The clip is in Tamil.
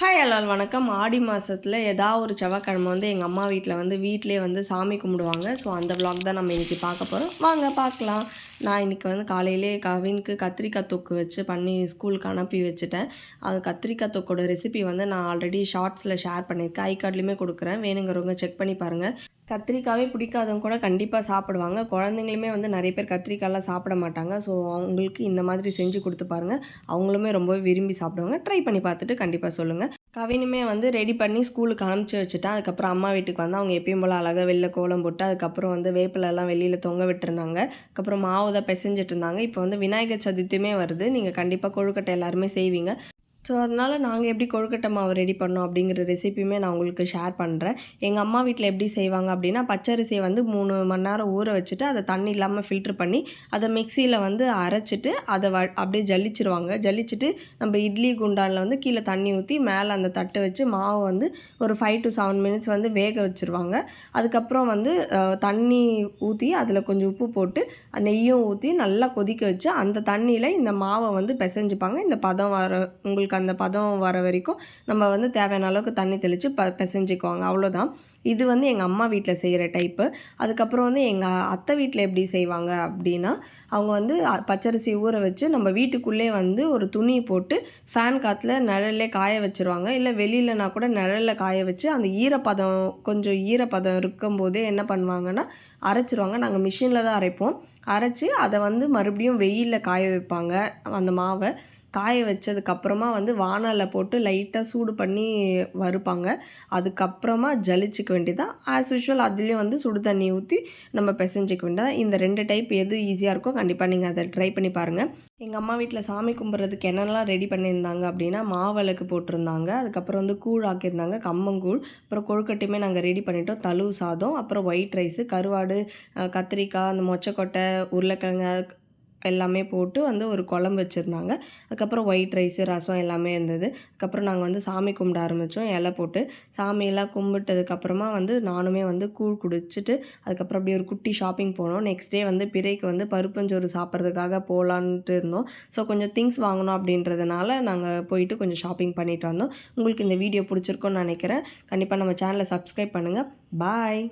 ஹாய் அலால் வணக்கம். ஆடி மாதத்தில் ஏதாவது ஒரு செவ்வாய்க்கிழமை வந்து எங்கள் அம்மா வீட்டில் வந்து வீட்டிலே வந்து சாமி கும்பிடுவாங்க. ஸோ அந்த விளாக் தான் நம்ம இன்றைக்கி பார்க்க போகிறோம் வாங்க பார்க்கலாம். நான் இன்றைக்கி வந்து காலையிலே கவினுக்கு கத்திரிக்காய் தொக்கு வச்சு பண்ணி ஸ்கூலுக்கு அனுப்பி வச்சுட்டேன். அது கத்திரிக்காய் தொக்கோட ரெசிபி வந்து நான் ஆல்ரெடி ஷார்ட்ஸில் ஷேர் பண்ணியிருக்கேன். ஐ கார்ட்லேயுமே கொடுக்குறேன். வேணுங்கிறவங்க செக் பண்ணி பாருங்கள் கத்திரிக்காவே பிடிக்காதவங்க கூட கண்டிப்பாக சாப்பிடுவாங்க. குழந்தைங்களுமே வந்து நிறைய பேர் கத்திரிக்காயெலாம் சாப்பிட மாட்டாங்க. ஸோ அவங்களுக்கு இந்த மாதிரி செஞ்சு கொடுத்து பாருங்கள் அவங்களுமே ரொம்பவே விரும்பி சாப்பிடுவாங்க. ட்ரை பண்ணி பார்த்துட்டு கண்டிப்பாக சொல்லுங்கள் கவினுமே வந்து ரெடி பண்ணி ஸ்கூலுக்கு அனுப்பிச்சி வச்சுட்டேன். அதுக்கப்புறம் அம்மா வீட்டுக்கு வந்து அவங்க எப்பயும் போல் அழகாக வெளில கோலம் போட்டு அதுக்கப்புறம் வந்து வேப்பிலெல்லாம் வெளியில் தொங்க விட்டுருந்தாங்க. அதுக்கப்புறம் மாவு தான் பிசைஞ்சிட்டு இருந்தாங்க. இப்போ வந்து விநாயகர் சதுர்த்தியுமே வருது. நீங்கள் கண்டிப்பாக கொழுக்கட்டை எல்லாருமே செய்வீங்க. ஸோ அதனால் நாங்கள் எப்படி கொழுக்கட்டை மாவு ரெடி பண்ணோம் அப்படிங்கிற ரெசிபியுமே நான் உங்களுக்கு ஷேர் பண்ணுறேன் எங்கள் அம்மா வீட்டில் எப்படி செய்வாங்க அப்படின்னா பச்சரிசியை வந்து மூணு மணி நேரம் ஊற வச்சுட்டு அதை தண்ணி இல்லாமல் ஃபில்ட்ரு பண்ணி அதை மிக்சியில் வந்து அரைச்சிட்டு அதை வ அப்படியே ஜல்லிச்சிருவாங்க. ஜல்லிச்சிட்டு நம்ம இட்லி குண்டானில் வந்து கீழே தண்ணி ஊற்றி மேலே அந்த தட்டு வச்சு மாவு வந்து ஒரு ஃபைவ் டு செவன் மினிட்ஸ் வந்து வேக வச்சுருவாங்க. அதுக்கப்புறம் வந்து தண்ணி ஊற்றி அதில் கொஞ்சம் உப்பு போட்டு நெய்யும் ஊற்றி நல்லா கொதிக்க வச்சு அந்த தண்ணியில் இந்த மாவை வந்து பிசைஞ்சுப்பாங்க. இந்த பதம் வர உங்களுக்கு அந்த பதம் வர வரைக்கும் நம்ம வந்து தேவையான அளவுக்கு தண்ணி தெளித்து ப பிசைஞ்சிக்குவாங்க. அவ்வளோதான். இது வந்து எங்கள் அம்மா வீட்டில் செய்கிற டைப்பு அதுக்கப்புறம் வந்து எங்கள் அத்தை வீட்டில் எப்படி செய்வாங்க அப்படின்னா அவங்க வந்து பச்சரிசி ஊற வச்சு நம்ம வீட்டுக்குள்ளே வந்து ஒரு துணி போட்டு ஃபேன் காற்றுல நிழல்லே காய வச்சுருவாங்க. இல்லை வெளியிலனா கூட நிழலில் காய வச்சு அந்த ஈரப்பதம் கொஞ்சம் ஈரப்பதம் இருக்கும்போதே என்ன பண்ணுவாங்கன்னா அரைச்சிருவாங்க. நாங்கள் மிஷினில் தான் அரைப்போம். அரைச்சி அதை வந்து மறுபடியும் வெயிலில் காய வைப்பாங்க அந்த மாவை. காய வச்சதுக்கப்புறமா வந்து வானலில் போட்டு லைட்டாக சூடு பண்ணி வறுப்பாங்க. அதுக்கப்புறமா ஜலிச்சிக்க வேண்டியதான் ஆஸ் யூஷுவல் அதுலேயும் வந்து சுடு தண்ணி ஊற்றி நம்ம பிசைஞ்சிக்க வேண்டியதான் இந்த ரெண்டு டைப் எது ஈஸியாக இருக்கோ கண்டிப்பாக நீங்கள் அதை ட்ரை பண்ணி பாருங்கள் எங்கள் அம்மா வீட்டில் சாமி கும்பிட்றதுக்கு என்னென்னலாம் ரெடி பண்ணியிருந்தாங்க அப்படின்னா மாவிளக்கு போட்டிருந்தாங்க. அதுக்கப்புறம் வந்து கூழ் ஆக்கியிருந்தாங்க கம்மங்கூழ் அப்புறம் கொழுக்கட்டையுமே நாங்கள் ரெடி பண்ணிட்டோம். தழுவு சாதம் அப்புறம் ஒயிட் ரைஸு கருவாடு கத்திரிக்காய் அந்த மொச்சக்கொட்டை உருளைக்கிழங்கு எல்லாமே போட்டு வந்து ஒரு குழம்பு வச்சுருந்தாங்க. அதுக்கப்புறம் ஒயிட் ரைஸு ரசம் எல்லாமே இருந்தது. அதுக்கப்புறம் நாங்கள் வந்து சாமி கும்பிட ஆரம்பித்தோம் இலை போட்டு சாமியெல்லாம் கும்பிட்டதுக்கப்புறமா வந்து நானுமே வந்து கூழ் குடிச்சிட்டு அதுக்கப்புறம் அப்படியே ஒரு குட்டி ஷாப்பிங் போனோம். நெக்ஸ்ட் டே வந்து பிறைக்கு வந்து பருப்பஞ்சோறு சாப்பிட்றதுக்காக போகலான்ட்டு இருந்தோம். ஸோ கொஞ்சம் திங்ஸ் வாங்கணும் அப்படின்றதுனால நாங்கள் போயிட்டு கொஞ்சம் ஷாப்பிங் பண்ணிட்டு வந்தோம். உங்களுக்கு இந்த வீடியோ பிடிச்சிருக்கோன்னு நினைக்கிறேன். கண்டிப்பாக நம்ம சேனலை சப்ஸ்கிரைப் பண்ணுங்கள் பாய்